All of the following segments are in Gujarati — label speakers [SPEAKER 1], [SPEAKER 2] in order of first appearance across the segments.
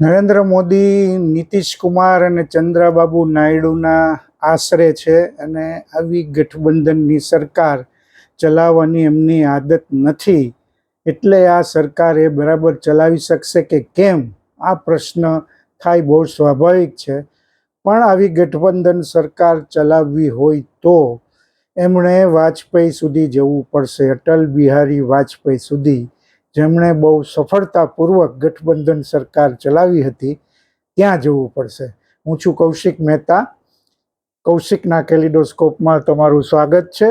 [SPEAKER 1] નરેન્દ્ર મોદી, નીતિશ કુમાર અને ચંદ્રાબાબુ નાયડુના આશરે છે અને આવી ગઠબંધનની સરકાર ચલાવવાની એમની આદત નથી. એટલે આ સરકાર એ બરાબર ચલાવી શકશે કે કેમ? આ પ્રશ્ન થાય બહુ સ્વાભાવિક છે. પણ આવી ગઠબંધન સરકાર ચલાવવી હોય તો એમણે વાજપેયી સુધી જવું પડશે. અટલ બિહારી વાજપેયી સુધી જેમણે બહુ સફળતાપૂર્વક ગઠબંધન સરકાર ચલાવી હતી, ત્યાં જવું પડશે. હું છું કૌશિક મહેતા. કૌશિકના કેલિડોસ્કોપમાં તમારું સ્વાગત છે.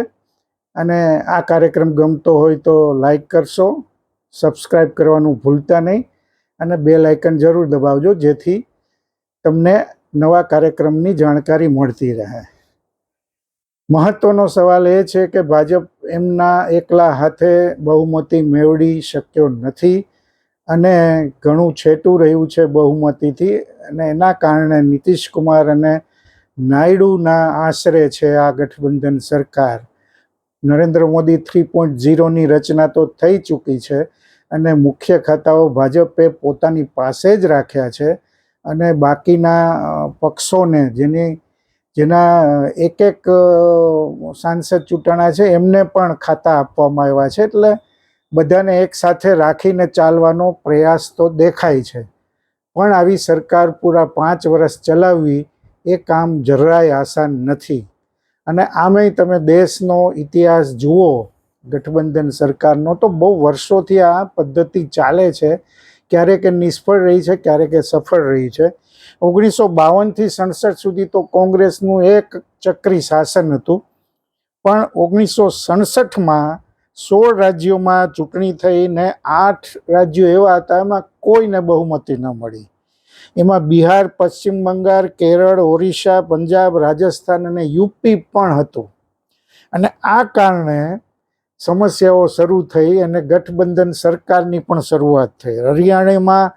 [SPEAKER 1] અને આ કાર્યક્રમ ગમતો હોય તો લાઈક કરશો સબસ્ક્રાઈબ કરવાનું ભૂલતા નહીં, અને બે લાઇકન જરૂર દબાવજો, જેથી તમને નવા કાર્યક્રમની જાણકારી મળતી રહે. મહત્વનો સવાલ એ છે કે ભાજપ એમના એકલા હાથે બહુમતી મેળવી શક્યો નથી અને ઘણું છેટું રહ્યું છે બહુમતીથી અને એના કારણે નીતિશ કુમાર અને નાયડુના આશરે છે આ ગઠબંધન સરકાર. નરેન્દ્ર મોદી થ્રી પોઈન્ટ ઝીરોની રચના તો થઈ ચૂકી છે અને મુખ્ય ખાતાઓ ભાજપે પોતાની પાસે જ રાખ્યા છે અને બાકીના પક્ષોને જેની જેના એક એક સાંસદ ચૂંટાણા છે, એમને પણ ખાતા આપવામાં આવ્યા છે. એટલે બધાને એક સાથે રાખીને ચાલવાનો પ્રયાસ તો દેખાય છે. પણ આવી સરકાર પૂરા પાંચ વર્ષ ચલાવવી એ કામ જરાય આસાન નથી. અને આમેય તમે દેશનો ઇતિહાસ જુઓ, ગઠબંધન સરકારનો, તો બહુ વર્ષોથી આ પદ્ધતિ ચાલે છે. ક્યારેક નિષ્ફળ રહી છે, ક્યારેક સફળ રહી છે. ઓગણીસો બાવનથી સડસઠ સુધી તો કોંગ્રેસનું એક ચક્રી શાસન હતું. પણ ઓગણીસો સડસઠમાં સોળ રાજ્યોમાં ચૂંટણી થઈને આઠ રાજ્યો એવા હતા, એમાં કોઈને બહુમતી ન મળી. એમાં બિહાર, પશ્ચિમ બંગાળ, કેરળ, ઓરિસ્સા, પંજાબ, રાજસ્થાન અને યુપી પણ હતું. અને આ કારણે સમસ્યાઓ શરૂ થઈ અને ગઠબંધન સરકારની પણ શરૂઆત થઈ. હરિયાણામાં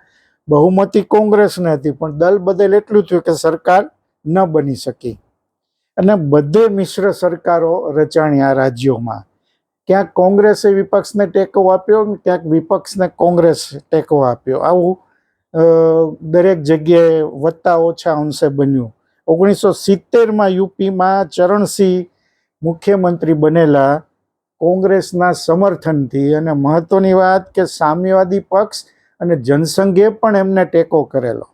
[SPEAKER 1] બહુમતી કોંગ્રેસને હતી, પણ દલ બદલ એટલું થયું કે સરકાર ન બની શકી. અને બધે મિશ્ર સરકારો રચાણી આ રાજ્યોમાં. ક્યાંક કોંગ્રેસે વિપક્ષને ટેકો આપ્યો ક્યાંક વિપક્ષને કોંગ્રેસ ટેકો આપ્યો. આવું દરેક જગ્યાએ વત્તા ઓછા અંશે બન્યું. ઓગણીસો સિત્તેરમાં યુપીમાં ચરણસિંહ મુખ્યમંત્રી બનેલા કોંગ્રેસના સમર્થનથી અને મહત્વની વાત કે સામ્યવાદી પક્ષ અને જનસંઘે પણ એમને ટેકો કરેલો.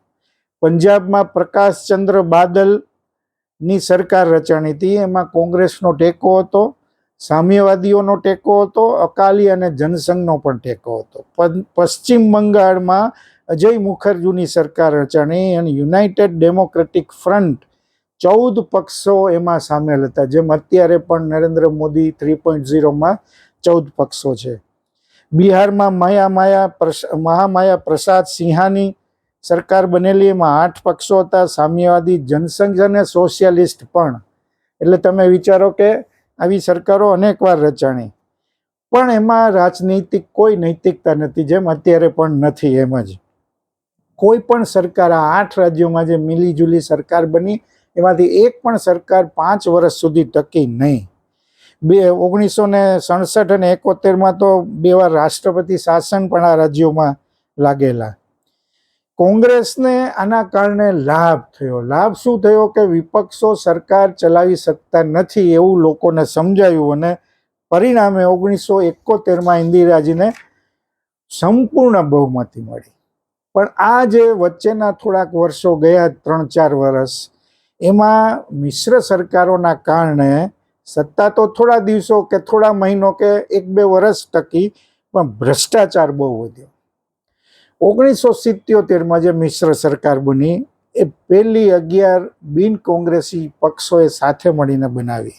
[SPEAKER 1] પંજાબમાં પ્રકાશચંદ્ર બાદલની સરકાર રચાણી હતી. એમાં કોંગ્રેસનો ટેકો હતો, સામ્યવાદીઓનો ટેકો હતો, અકાલી અને જનસંઘનો પણ ટેકો હતો. પશ્ચિમ બંગાળમાં અજય મુખર્જીની સરકાર રચાણી અને યુનાઇટેડ ડેમોક્રેટિક ફ્રન્ટ ચૌદ પક્ષો એમાં સામેલ હતા. જેમ અત્યારે પણ નરેન્દ્ર મોદી થ્રી પોઈન્ટ ઝીરોમાં ચૌદ પક્ષો છે. બિહારમાં માયા માયા મહામાયા પ્રસાદ સિંહાની સરકાર બનેલી, એમાં આઠ પક્ષો હતા, સામ્યવાદી, જનસંઘ અને સોશિયાલિસ્ટ પણ. એટલે તમે વિચારો કે આવી સરકારો અનેકવાર રચાણી. પણ એમાં રાજનૈતિક કોઈ નૈતિકતા નથી, જેમ અત્યારે પણ નથી એમ જ. કોઈ પણ સરકાર, આ આઠ રાજ્યોમાં જે મિલીજુલી સરકાર બની, એમાંથી એક પણ સરકાર પાંચ વર્ષ સુધી ટકી નહીં. બે, ઓગણીસો ને સડસઠ અને એકોતેરમાં તો બે વાર રાષ્ટ્રપતિ શાસન પણ આ રાજ્યોમાં લાગેલા. કોંગ્રેસને આના કારણે લાભ થયો. લાભ શું થયો કે વિપક્ષો સરકાર ચલાવી શકતા નથી એવું લોકોને સમજાયું અને પરિણામે ઓગણીસો એકોતેરમાં ઇન્દિરાજીને સંપૂર્ણ બહુમતી મળી. પણ આ જે વચ્ચેના થોડાક વર્ષો ગયા, ત્રણ ચાર વર્ષ, એમાં મિશ્ર સરકારોના કારણે સત્તા તો થોડા દિવસો કે થોડા મહિનો કે એક બે વર્ષ ટકી, પણ ભ્રષ્ટાચાર બહુ વધ્યો. ઓગણીસો સિત્યોતેરમાં જે મિશ્ર સરકાર બની, એ પહેલી અગિયાર બિન કોંગ્રેસી પક્ષોએ સાથે મળીને બનાવી.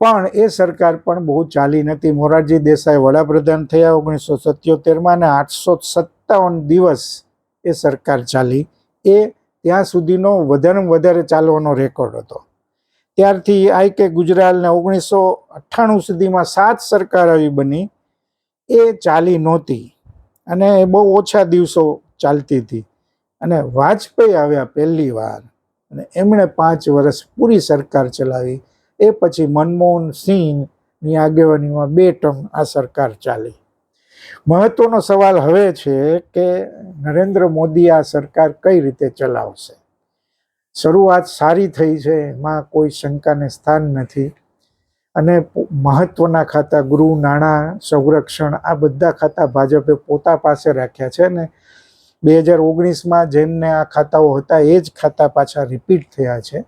[SPEAKER 1] પણ એ સરકાર પણ બહુ ચાલી નથી. મોરારજી દેસાઈ વડાપ્રધાન થયા ઓગણીસો સત્યોતેરમાં અને આઠસો સત્તાવન દિવસ એ સરકાર ચાલી. એ ત્યાં સુધીનો વધારે વધારે ચાલવાનો રેકોર્ડ હતો. ત્યારથી આઈ કે ગુજરાતને ઓગણીસો અઠ્ઠાણું સુધીમાં સાત સરકાર આવી બની. એ ચાલી નહોતી. અને એ બહુ ઓછા દિવસો ચાલતી હતી. અને વાજપેયી આવ્યા પહેલી વાર. અને એમણે પાંચ વર્ષ પૂરી સરકાર ચલાવી. એ પછી મનમોહન સિંહની આગેવાનીમાં બે ટર્મ આ સરકાર ચાલી. મહત્વનો સવાલ હવે છે કે નરેન્દ્ર મોદી આ સરકાર કઈ રીતે ચલાવશે? શરૂઆત સારી થઈ છે, એમાં કોઈ શંકાને સ્થાન નથી. અને મહત્વના ખાતા ગૃહ નાણાં, સંરક્ષણ, આ બધા ખાતા ભાજપે પોતા પાસે રાખ્યા છે ને બે હજાર ઓગણીસમાં જેમને આ ખાતાઓ હતા, એ જ ખાતા પાછા રિપીટ થયા છે.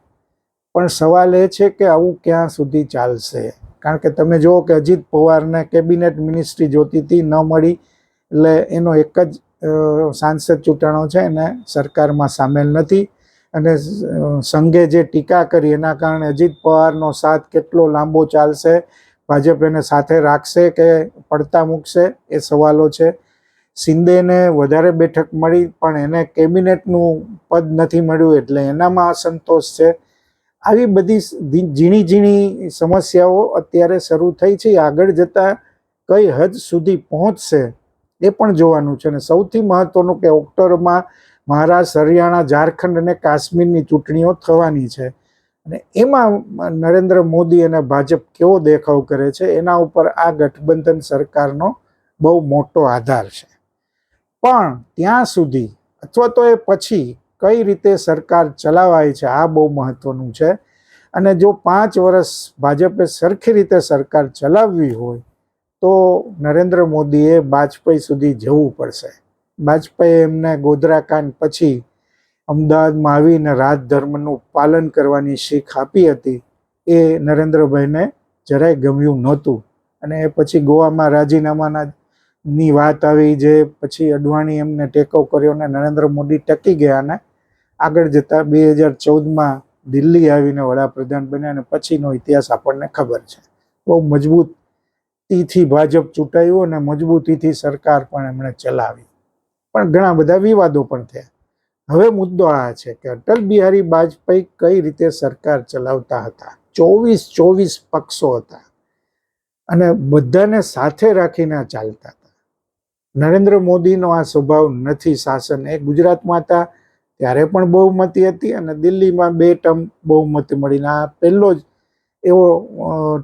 [SPEAKER 1] પણ સવાલ એ છે કે આવું ક્યાં સુધી ચાલશે? કારણ કે તમે જુઓ કે અજીત પવારને કેબિનેટ મિનિસ્ટ્રી જોતી હતી, ન મળી, એટલે એનો એક જ સાંસદ ચૂંટણો છે, એને સરકારમાં સામેલ નથી. અને સંઘે જે ટીકા કરી, એના કારણે અજીત પવારનો સાથ કેટલો લાંબો ચાલશે, ભાજપ એને સાથે રાખશે કે પડતા મૂકશે, એ સવાલો છે. શિંદેને વધારે બેઠક મળી, પણ એને કેબિનેટનું પદ નથી મળ્યું, એટલે એનામાં અસંતોષ છે. આવી બધી ઝીણી ઝીણી સમસ્યાઓ અત્યારે શરૂ થઈ છે, આગળ જતાં કઈ હદ સુધી પહોંચશે, એ પણ જોવાનું છે. અને સૌથી મહત્વનું કે ઓક્ટોબરમાં મહારાષ્ટ્ર હરિયાણા ઝારખંડ અને કાશ્મીરની ચૂંટણીઓ થવાની છે. અને એમાં નરેન્દ્ર મોદી અને ભાજપ કેવો દેખાવ કરે છે, એના ઉપર આ ગઠબંધન સરકારનો બહુ મોટો આધાર છે. પણ ત્યાં સુધી અથવા તો એ પછી કઈ રીતે સરકાર ચલાવાય છે, આ બહુ મહત્વનું છે. અને જો પાંચ વર્ષ ભાજપે સરખી રીતે સરકાર ચલાવવી હોય, તો નરેન્દ્ર મોદીએ વાજપેયી સુધી જવું પડશે. વાજપેયી એમને ગોધરાકાંડ પછી અમદાવાદમાં આવીને રાજધર્મનું પાલન કરવાની શીખ આપી હતી. એ નરેન્દ્રભાઈને જરાય ગમ્યું નહોતું. અને એ પછી ગોવામાં રાજીનામાના ની વાત આવી જે પછી અડવાણી એમને ટેકો કર્યો અને નરેન્દ્ર મોદી ટકી ગયા અને આગળ જતા બે હજાર ચૌદમાં દિલ્હી આવીને વડાપ્રધાન બન્યા અને પછીનો ઇતિહાસ આપણને ખબર છે. બહુ મજબૂતીથી ભાજપ ચૂંટાયું અને મજબૂતીથી સરકાર પણ એમણે ચલાવી. પણ ઘણા બધા વિવાદો પણ થયા. હવે મુદ્દો આ છે કે અટલ બિહારી વાજપેયી કઈ રીતે સરકાર ચલાવતા હતા? ચોવીસ ચોવીસ પક્ષો હતા. અને બધાને સાથે રાખીને ચાલતા હતા. નરેન્દ્ર મોદીનો આ સ્વભાવ નથી શાસન. એ ગુજરાતમાં હતા, ત્યારે પણ બહુમતી હતી અને દિલ્હીમાં બે ટર્મ બહુમતી મળીને આ પહેલો જ એવો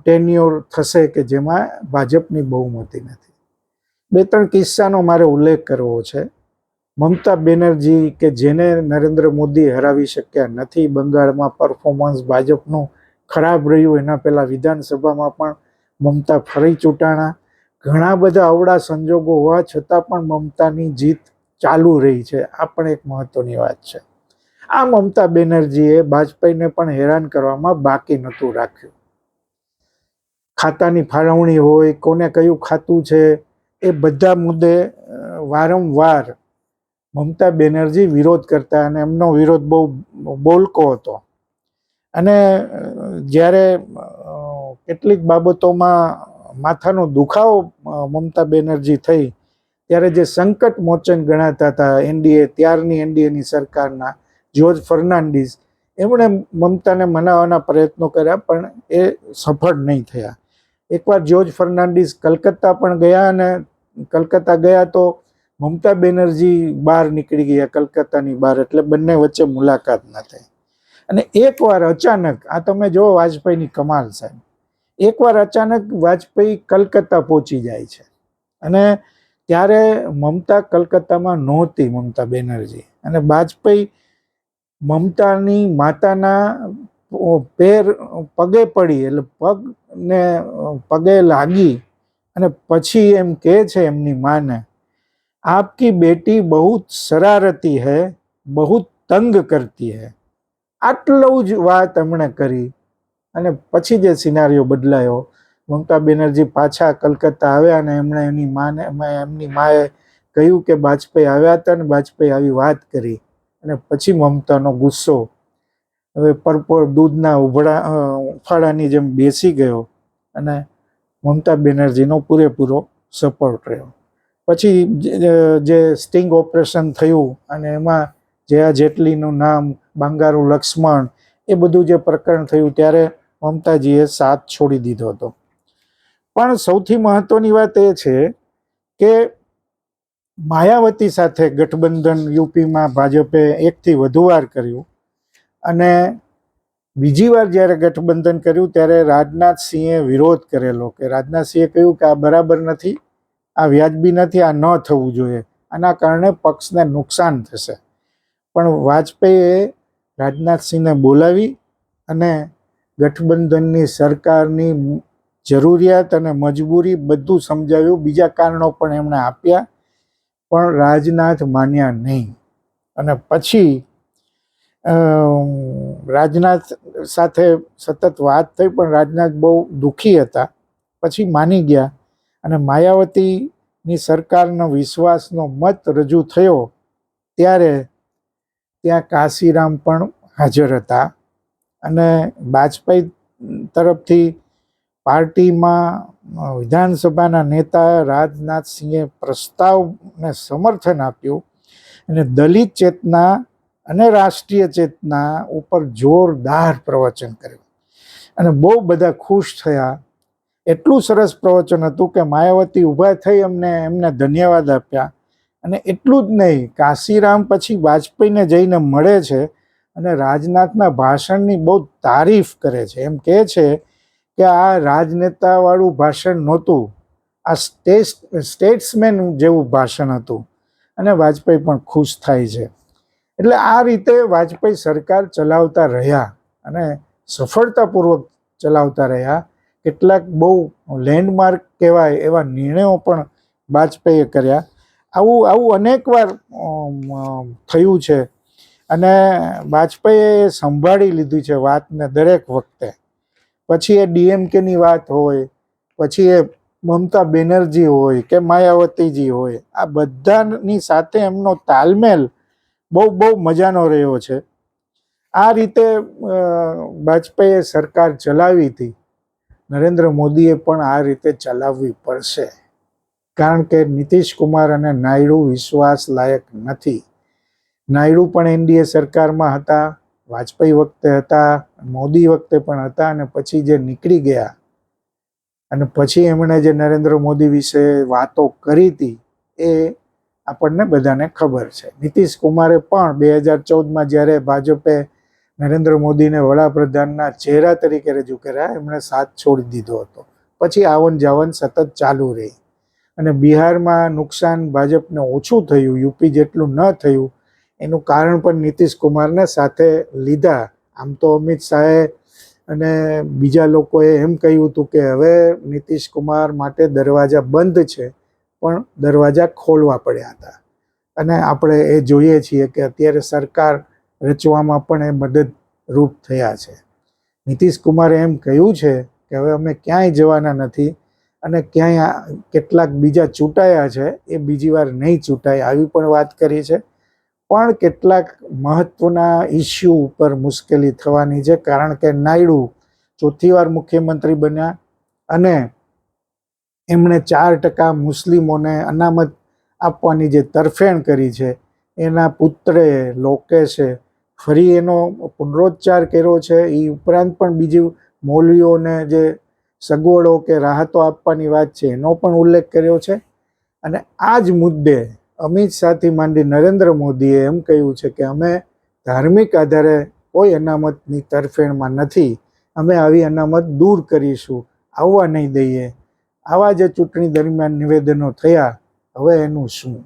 [SPEAKER 1] ટેન્યોર થશે કે જેમાં ભાજપની બહુમતી નથી. બે ત્રણ કિસ્સાનો મારે ઉલ્લેખ કરવો છે. મમતા બેનર્જી કે જેને નરેન્દ્ર મોદી હરાવી શક્યા નથી, બંગાળમાં પરફોર્મન્સ ભાજપનું ખરાબ રહ્યું, એના પહેલાં વિધાનસભામાં પણ મમતા ફરી ચૂંટાણા. ઘણા બધા અવળા સંજોગો હોવા છતાં પણ મમતાની જીત ચાલુ રહી છે. આ પણ એક મહત્વની વાત છે. આ મમતા બેનર્જીએ વાજપેયીને પણ હેરાન કરવામાં બાકી નહોતું રાખ્યું. ખાતાની ફાળવણી હોય, કોને કયું ખાતું છે, એ બધા મુદ્દે વારંવાર મમતા બેનર્જી વિરોધ કરતા અને એમનો વિરોધ બહુ બોલકો હતો. અને જ્યારે કેટલીક બાબતોમાં માથાનો દુખાવો મમતા બેનર્જી થઈ, ત્યારે જે સંકટ મોચન ગણાતા હતા, એનડીએ, ત્યારની એનડીએની સરકારના, જ્યોર્જ ફર્નાન્ડિસ એમણે મમતાને મનાવવાના પ્રયત્નો કર્યા, પણ એ સફળ નહીં થયા. એકવાર જ્યોર્જ ફર્નાન્ડીસ કલકત્તા પણ ગયા અને કલકત્તા ગયા તો મમતા બેનર્જી બહાર નીકળી ગયા કલકત્તાની બહાર, એટલે બંને વચ્ચે મુલાકાત ન થઈ. અને એકવાર અચાનક, આ તમે જો વાજપેયીની કમાલ સાહેબ, એકવાર અચાનક વાજપેયી કલકત્તા પહોંચી જાય છે. અને ત્યારે મમતા કલકત્તામાં નહોતી મમતા બેનર્જી. અને વાજપેયી મમતાની માતાના પેર પગે પડી, એટલે પગને, પગે લાગી, અને પછી એમ કહે છે એમની માને આપકી બેટી બહુ શરારતી હૈ બહુ તંગ કરતી હૈ આટલું જ વાત એમણે કરી અને પછી જે સિનારીઓ બદલાયો, મમતા બેનર્જી પાછા કલકત્તા આવ્યા અને એમણે એની માને એમની માએ કહ્યું કે બાજપેયી આવ્યા હતા ને બાજપેયી આવી વાત કરી અને પછી મમતાનો ગુસ્સો હવે પરપોર દૂધના ઉભળા ઉફાળાની જેમ બેસી ગયો અને મમતા બેનર્જીનો પૂરેપૂરો સપોર્ટ રહ્યો. પછી જે- સ્ટિંગ ઓપરેશન થયું અને એમાં જયા જેટલીનું નામ, બાંગારુ, લક્ષ્મણ, એ બધું જે પ્રકરણ થયું ત્યારે મમતાજીએ સાથ છોડી દીધો હતો. પણ સૌથી મહત્વની વાત એ છે કે માયાવતી સાથે ગઠબંધન યુપીમાં ભાજપે એકથી વધુ વાર કર્યું અને બીજી વાર જ્યારે ગઠબંધન કર્યું ત્યારે રાજનાથસિંહે વિરોધ કરેલો કે રાજનાથસિંહે કહ્યું કે આ બરાબર નથી આ વ્યાજબી નથી, આ ન થવું જોઈએ. આના કારણે પક્ષને નુકસાન થશે. પણ વાજપેયીએ રાજનાથસિંહને બોલાવી અને ગઠબંધનની સરકારની જરૂરિયાત અને મજબૂરી બધું સમજાવ્યું. બીજા કારણો પણ એમણે આપ્યા, પણ રાજનાથ માન્યા નહીં. અને પછી રાજનાથ સાથે સતત વાત થઈ, પણ રાજનાથ બહુ દુઃખી હતા. પછી માની ગયા. અને માયાવતીની સરકારનો વિશ્વાસનો મત રજૂ થયો ત્યારે ત્યાં કાશીરામ પણ હાજર હતા. અને વાજપેયી તરફથી પાર્ટીમાં વિધાનસભાના નેતા રાજનાથસિંહે પ્રસ્તાવને સમર્થન આપ્યું અને દલિત ચેતના અને રાષ્ટ્રીય ચેતના ઉપર જોરદાર પ્રવચન કર્યું. અને બહુ બધા ખુશ થયા એટલું સરસ પ્રવચન હતું કે માયાવતી ઊભા થઈ અમને એમને ધન્યવાદ આપ્યા. અને એટલું જ નહીં, કાશીરામ પછી વાજપેયીને જઈને મળે છે અને રાજનાથના ભાષણની બહુ તારીફ કરે છે. એમ કહે છે કે આ રાજનેતાવાળું ભાષણ નહોતું, આ સ્ટેટ સ્ટેટ્સમેન જેવું ભાષણ હતું અને વાજપેયી પણ ખુશ થાય છે. એટલે આ રીતે વાજપેયી સરકાર ચલાવતા રહ્યા અને સફળતાપૂર્વક ચલાવતા રહ્યા. કેટલાક બહુ લેન્ડમાર્ક કહેવાય એવા નિર્ણયો પણ વાજપેયીએ કર્યા. આવું આવું અનેકવાર થયું છે અને વાજપેયીએ સંભાળી લીધી છે વાતને દરેક વખતે. પછી એ ડીએમકેની વાત હોય, પછી એ મમતા બેનર્જી હોય કે માયાવતીજી હોય, આ બધાની સાથે એમનો તાલમેલ બહુ બહુ મજાનો રહ્યો છે. આ રીતે વાજપેયીએ સરકાર ચલાવી હતી. નરેન્દ્ર મોદીએ પણ આ રીતે ચલાવવી પડશે. કારણ કે નીતિશ કુમાર અને નાયડુ વિશ્વાસ લાયક નથી. નાયડુ પણ એનડીએ સરકારમાં હતા, વાજપેયી વખતે હતા, મોદી વખતે પણ હતા અને પછી જે નીકળી ગયા. અને પછી એમણે જે નરેન્દ્ર મોદી વિશે વાતો કરી હતી, એ આપણને બધાને ખબર છે. નીતિશ કુમારે પણ બે હજાર ચૌદમાં જ્યારે ભાજપે નરેન્દ્ર મોદીને વડાપ્રધાનના ચહેરા તરીકે રજૂ કર્યા, એમણે સાથ છોડી દીધો હતો. પછી આવન જાવન સતત ચાલુ રહી. અને બિહારમાં નુકસાન ભાજપને ઓછું થયું, યુપી જેટલું ન થયું, એનું કારણ પણ નીતિશ કુમારને સાથે લીધા. આમ તો અમિત શાહે અને બીજા લોકોએ એમ કહ્યું હતું કે, હવે નીતિશ કુમાર માટે દરવાજા બંધ છે, પણ દરવાજા ખોલવા પડ્યા હતા. અને આપણે એ જોઈએ છીએ કે અત્યારે સરકાર રચવામાં પણ એ મદદરૂપ થયા છે. નીતિશ કુમારે એમ કહ્યું છે કે હવે અમે ક્યાંય જવાના નથી અને ક્યાંય કેટલાક બીજા ચૂંટાયા છે, એ બીજી વાર નહીં ચૂંટાય આવી પણ વાત કરી છે. પણ કેટલાક મહત્વના ઇસ્યુ ઉપર મુશ્કેલી થવાની છે, કારણ કે નાયડુ ચોથી વાર મુખ્યમંત્રી બન્યા અને એમણે ચાર ટકા મુસ્લિમોને અનામત આપવાની જે તરફેણ કરી છે, એના પુત્રે લોકેશે ફરી એનો પુનરોચ્ચાર કર્યો છે. એ ઉપરાંત પણ બીજી મૌલવીઓને જે સગવડો કે રાહતો આપવાની વાત છે, એનો પણ ઉલ્લેખ કર્યો છે. અને આ જ મુદ્દે અમિત શાહથી માંડી નરેન્દ્ર મોદીએ એમ કહ્યું છે કે અમે ધાર્મિક આધારે કોઈ અનામતની તરફેણમાં નથી. અમે આવી અનામત દૂર કરીશું, આવવા નહીં દઈએ. આવા જે ચૂંટણી દરમિયાન નિવેદનો થયા, હવે એનું શું?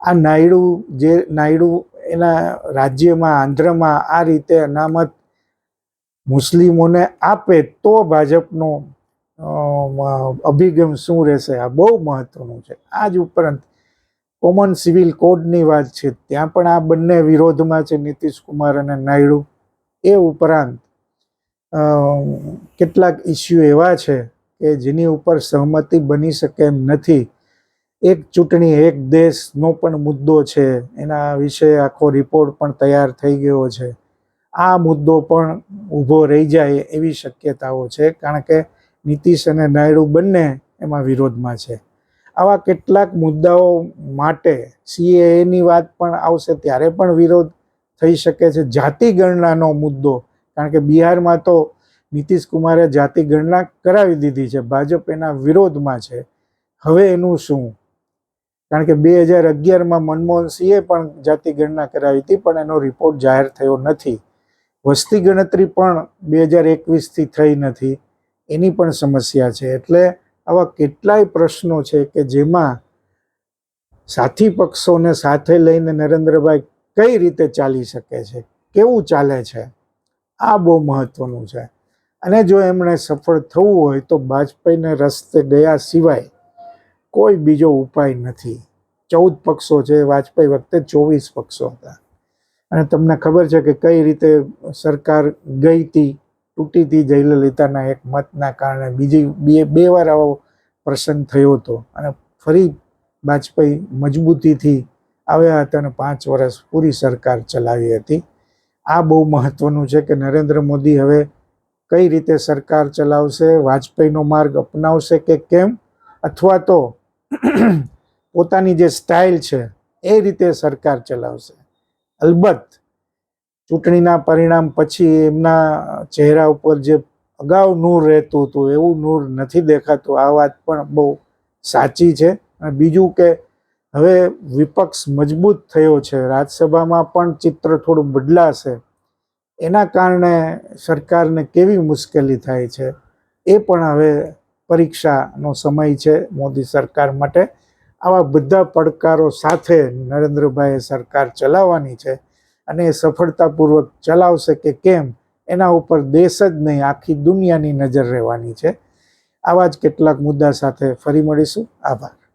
[SPEAKER 1] આ નાયડુ જે નાયડુ એના રાજ્યમાં, આંધ્રમાં આ રીતે અનામત મુસ્લિમોને આપે તો ભાજપનો અભિગમ શું રહેશે? આ બહુ મહત્વનું છે. આ જ ઉપરાંત કોમન સિવિલ કોડની વાત છે. ત્યાં પણ આ બંને વિરોધમાં છે નીતિશ કુમાર અને નાયડુ. એ ઉપરાંત કેટલાક ઇસ્યુ એવા છે કે જેની ઉપર સહમતિ બની શકે એમ નથી. એક ચૂંટણી, એક દેશનો પણ મુદ્દો છે. એના વિશે આખો રિપોર્ટ પણ તૈયાર થઈ ગયો છે. આ મુદ્દો પણ ઊભો રહી જાય એવી શક્યતાઓ છે, કારણ કે નીતિશ અને નાયડુ બંને એમાં વિરોધમાં છે. આવા કેટલાક મુદ્દાઓ માટે સીએએની વાત પણ આવશે, ત્યારે પણ વિરોધ થઈ શકે છે. જાતિ ગણનાનો મુદ્દો, કારણ કે બિહારમાં તો નીતિશ કુમારે જાતિ ગણના કરાવી દીધી છે. ભાજપ એના વિરોધમાં છે. હવે એનું શું? કારણ કે બે હજાર અગિયારમાં મનમોહન સિંહે પણ જાતિ ગણના કરાવી હતી, પણ એનો રિપોર્ટ જાહેર થયો નથી. વસ્તી ગણતરી પણ બે હજાર એકવીસથી થઈ નથી. એની પણ સમસ્યા છે. એટલે આવા કેટલાય પ્રશ્નો છે કે જેમાં સાથી પક્ષોને સાથે લઈને નરેન્દ્રભાઈ કઈ રીતે ચાલી શકે છે? કેવું ચાલે છે? આ બહુ મહત્વનું છે. અને જો એમણે સફળ થવું હોય તો વાજપેયીને રસ્તે ગયા સિવાય કોઈ બીજો ઉપાય નથી. ચૌદ પક્ષો છે, વાજપેયી વખતે ચોવીસ પક્ષો હતા. અને તમને ખબર છે કે કઈ રીતે સરકાર ગઈ હતી તૂટી હતી જયલલિતાના એક મતના કારણે બીજી બે બે વાર આવો પ્રસંગ થયો હતો. અને ફરી વાજપેયી મજબૂતીથી આવ્યા હતા અને પાંચ વર્ષ પૂરી સરકાર ચલાવી હતી. આ બહુ મહત્વનું છે કે નરેન્દ્ર મોદી હવે કઈ રીતે સરકાર ચલાવશે, વાજપેયીનો માર્ગ અપનાવશે કે કેમ? અથવા તો પોતાની જે સ્ટાઇલ છે, એ રીતે સરકાર ચલાવશે. અલબત્ત, ચૂંટણીના પરિણામ પછી એમના ચહેરા ઉપર જે અગાઉ નૂર રહેતું હતું, એવું નૂર નથી દેખાતું, આ વાત પણ બહુ સાચી છે. અને બીજું કે, હવે વિપક્ષ મજબૂત થયો છે, રાજ્યસભામાં પણ ચિત્ર થોડું બદલાશે. એના કારણે સરકારને કેવી મુશ્કેલી થાય છે, એ પણ હવે પરીક્ષાનો સમય છે મોદી સરકાર માટે. આવા બધા પડકારો સાથે નરેન્દ્રભાઈએ સરકાર ચલાવવાની છે અને એ સફળતાપૂર્વક ચલાવશે કે કેમ, એના ઉપર દેશ જ નહીં, આખી દુનિયાની નજર રહેવાની છે. આવા જ કેટલાક મુદ્દા સાથે ફરી મળીશું. આભાર.